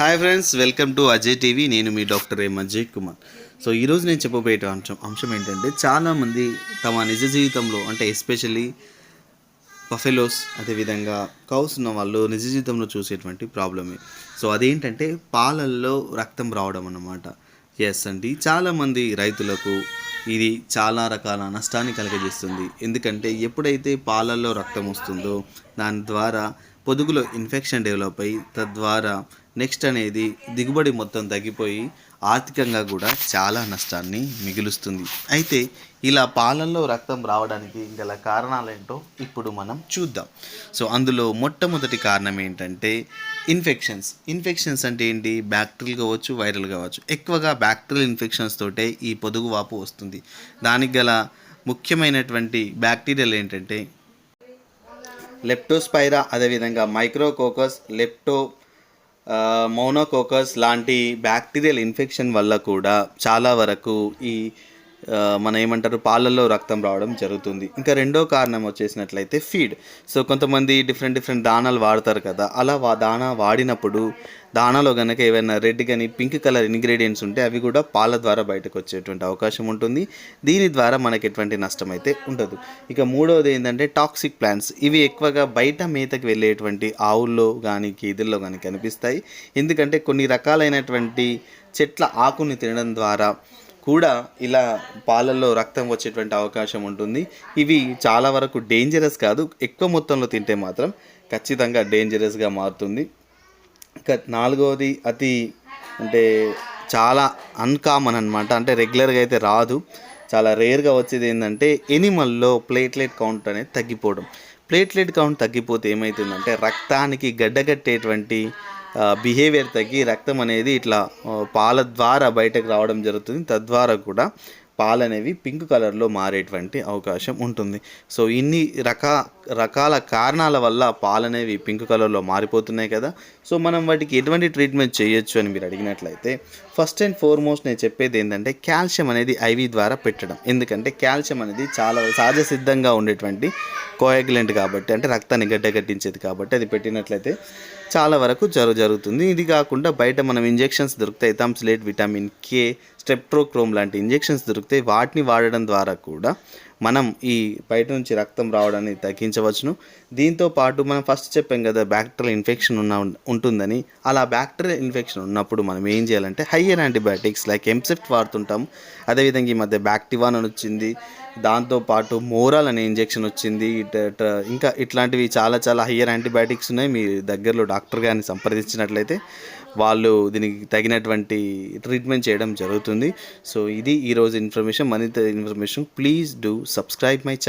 Hi friends welcome to Ajay TV. నేను మీ doctor M Ajay Kumar. So ఈరోజు నేను చెప్పబోయే అంశం అంశం ఏంటంటే చాలామంది తమ నిజ జీవితంలో అంటే ఎస్పెషల్లీ బఫెలోస్ అదేవిధంగా కౌస్ ఉన్న వాళ్ళు నిజ జీవితంలో చూసేటువంటి ప్రాబ్లమే. సో అదేంటంటే పాలల్లో రక్తం రావడం అన్నమాట. ఎస్ అండి. చాలామంది రైతులకు ఇది చాలా రకాల నష్టాన్ని కలగజేస్తుంది. ఎందుకంటే ఎప్పుడైతే పాలల్లో రక్తం వస్తుందో దాని ద్వారా పొదుగులో ఇన్ఫెక్షన్ డెవలప్ అయ్యి తద్వారా నెక్స్ట్ అనేది దిగుబడి మొత్తం తగ్గిపోయి ఆర్థికంగా కూడా చాలా నష్టాన్ని మిగులుస్తుంది. అయితే ఇలా పాలల్లో రక్తం రావడానికి గల కారణాలేంటో ఇప్పుడు మనం చూద్దాం. సో అందులో మొట్టమొదటి కారణం ఏంటంటే ఇన్ఫెక్షన్స్. ఇన్ఫెక్షన్స్ అంటే ఏంటి? బ్యాక్టీరియల్ కావచ్చు వైరల్ కావచ్చు. ఎక్కువగా బ్యాక్టీరియల్ ఇన్ఫెక్షన్స్ తోటే ఈ పొదుగు వాపు వస్తుంది. దానికి గల ముఖ్యమైనటువంటి బ్యాక్టీరియాలు ఏంటంటే లెప్టోస్పైరా అదేవిధంగా మైక్రోకోకస్ లెప్టో మోనోకోకస్ లాంటి బ్యాక్టీరియల్ ఇన్ఫెక్షన్ వల్ల కూడా చాలా వరకు ఈ మన ఏమంటారు పాలల్లో రక్తం రావడం జరుగుతుంది. ఇంకా రెండో కారణం వచ్చేసినట్లయితే ఫీడ్. సో కొంతమంది డిఫరెంట్ డిఫరెంట్ దానాలు వాడతారు కదా అలా వా దానా వాడినప్పుడు దానాలో కనుక ఏవైనా రెడ్ కానీ పింక్ కలర్ ఇంగ్రీడియంట్స్ ఉంటే అవి కూడా పాల ద్వారా బయటకు వచ్చేటువంటి అవకాశం ఉంటుంది. దీని ద్వారా మనకి ఎటువంటి నష్టం అయితే ఉండదు. ఇక మూడవది ఏంటంటే టాక్సిక్ ప్లాంట్స్. ఇవి ఎక్కువగా బయట మేతకు వెళ్ళేటువంటి ఆవుల్లో కానీ గేదెల్లో కానీ కనిపిస్తాయి. ఎందుకంటే కొన్ని రకాలైనటువంటి చెట్ల ఆకుని తినడం ద్వారా కూడా ఇలా పాలల్లో రక్తం వచ్చేటువంటి అవకాశం ఉంటుంది. ఇవి చాలా వరకు డేంజరస్ కాదు. ఎక్కువ మొత్తంలో తింటే మాత్రం ఖచ్చితంగా డేంజరస్గా మారుతుంది. నాలుగవది అతి అంటే చాలా అన్కామన్ అనమాట అంటే రెగ్యులర్గా అయితే రాదు. చాలా రేర్గా వచ్చేది ఏంటంటే ఎనిమల్లో ప్లేట్లెట్ కౌంట్ అనేది తగ్గిపోవడం. ప్లేట్లెట్ కౌంట్ తగ్గిపోతే ఏమవుతుందంటే రక్తానికి గడ్డగట్టేటువంటి బిహేవియర్ తగ్గి రక్తం అనేది ఇట్లా పాల ద్వారా బయటకు రావడం జరుగుతుంది. తద్వారా కూడా పాలు అనేవి పింక్ కలర్లో మారేటువంటి అవకాశం ఉంటుంది. సో ఇన్ని రకా రకాల కారణాల వల్ల పాలనేవి పింక్ కలర్లో మారిపోతున్నాయి కదా. సో మనం వాటికి ఎటువంటి ట్రీట్మెంట్ చేయొచ్చు అని మీరు అడిగినట్లయితే ఫస్ట్ అండ్ ఫార్మోస్ట్ నేను చెప్పేది ఏంటంటే కాల్షియం అనేది ఐవి ద్వారా పెట్టడం. ఎందుకంటే కాల్షియం అనేది చాలా సహజ సిద్ధంగా ఉండేటువంటి కోయగ్లెంట్ కాబట్టి అంటే రక్తాన్ని గడ్డగట్టించేది కాబట్టి అది పెట్టినట్లయితే చాలా వరకు జరు జరుగుతుంది. ఇది కాకుండా బయట మనం ఇంజెక్షన్స్ దొరుకుతాయి థమ్స్లేట్ విటమిన్ కే స్టెప్ట్రోక్రోమ్ లాంటి ఇంజెక్షన్స్ దొరుకుతాయి. వాటిని వాడడం ద్వారా కూడా మనం ఈ బయట నుంచి రక్తం రావడాన్ని తగ్గించవచ్చును. దీంతో పాటు మనం ఫస్ట్ చెప్పాం కదా బ్యాక్టీరియల్ ఇన్ఫెక్షన్ ఉన్న ఉంటుందని. అలా బ్యాక్టీరియల్ ఇన్ఫెక్షన్ ఉన్నప్పుడు మనం ఏం చేయాలంటే హయ్యర్ యాంటీబయాటిక్స్ లైక్ ఎంసెఫ్ట్ వాడుతుంటాం అదేవిధంగా ఈ మధ్య బ్యాక్టివాన్ అని వచ్చింది. దాంతోపాటు మోరాల్ అనే ఇంజెక్షన్ వచ్చింది. ఇంకా ఇట్లాంటివి చాలా చాలా హయ్యర్ యాంటీబయాటిక్స్ ఉన్నాయి. మీ దగ్గరలో డాక్టర్ గారిని సంప్రదించినట్లయితే వాళ్ళు దీనికి తగినటువంటి ట్రీట్మెంట్ చేయడం జరుగుతుంది. సో ఇది ఈరోజు ఇన్ఫర్మేషన్. మరింత information please do subscribe my